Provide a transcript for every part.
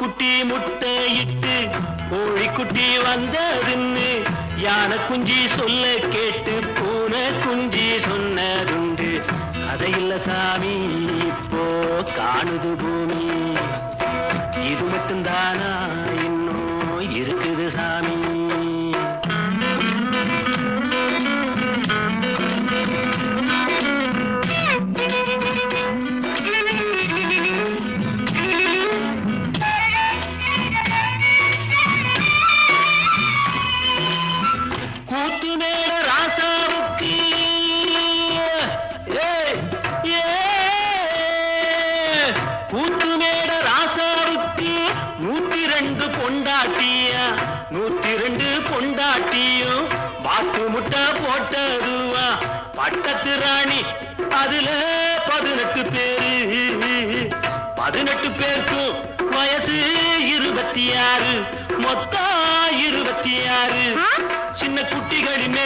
குட்டி முட்டை இட்டு கோழிக்குட்டி வந்ததுன்னு யானை குஞ்சி சொல்ல கேட்டு பூனை குஞ்சி சொன்னதுண்டு. கதையில்ல சாமி இப்போ காணுது போ. கூத்து மேல ராசாவுக்கு நூத்தி ரெண்டு பொண்டாட்டியா? நூத்தி ரெண்டு பொண்டாட்டியும் பாட்டு முட்டை போட்டதுவா? பட்டத்து ராணி அதுல பதினெட்டு பேரு. பதினெட்டு பேருக்கும் வயசு இருபத்தி ஆறு மொத்தம் இருபத்தி ஆறு சின்ன குட்டிகளின்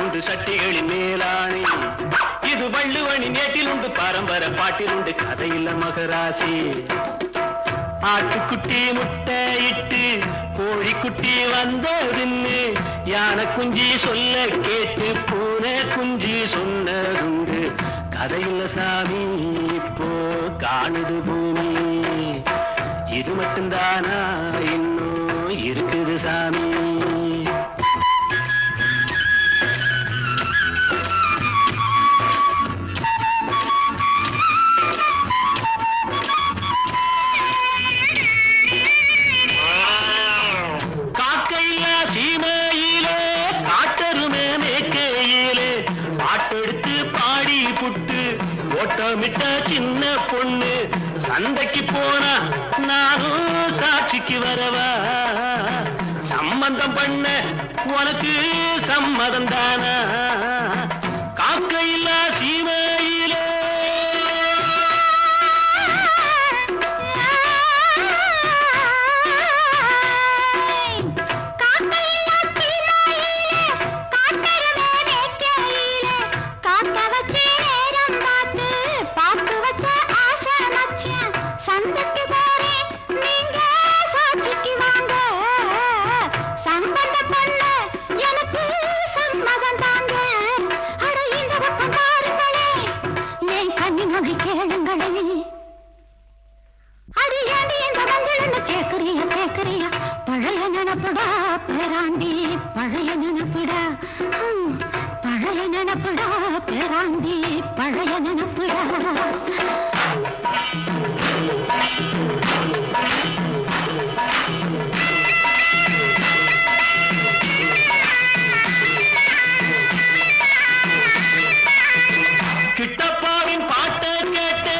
உண்டு சட்டிகளின் இது வள்ளுவனி நேட்டில் உண்டு பரம்பர பாட்டில் உண்டு கதையில்ல மகராசி. ஆட்டுக்குட்டி முட்டை இட்டு கோழிக்குட்டி வந்ததுன்னு யானை குஞ்சி சொல்ல கேட்டு பூனை குஞ்சி சொன்னதுண்டு. கதையில்ல சாமி இப்போ காணுது பூமி. இது மட்டும்தானா? இன்னும் இருக்குது சாமி. ஓட்டமிட்ட சின்ன பொண்ணு. சந்தைக்கு போனா நானும் சாட்சிக்கு வரவா? சம்பந்தம் பண்ண உனக்கு சம்மதம் தானா? காக்கையில்லா சீமையிலே பேராண்டி பழைய நினப்புடா. பழைய நினப்புடா. பேராண்டி பழைய நினப்புடா. கிட்டப்பாவின் பாட்டை கேட்டு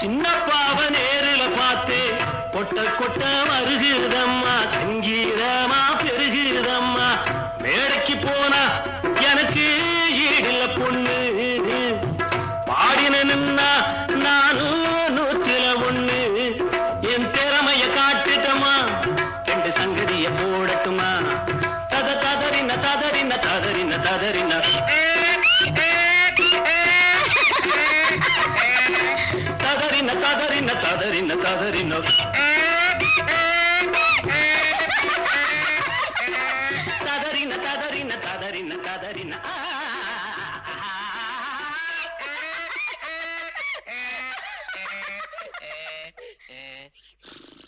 சின்னப்பாவை நேரில் பார்த்து கொட்ட கொட்ட வருகிறதம்மா. కట్టుమా తద తదరిన తదరిన తదరిన తదరిన తదరిన తదరిన తదరిన తదరిన తదరిన తదరిన తదరిన తదరిన Yeah.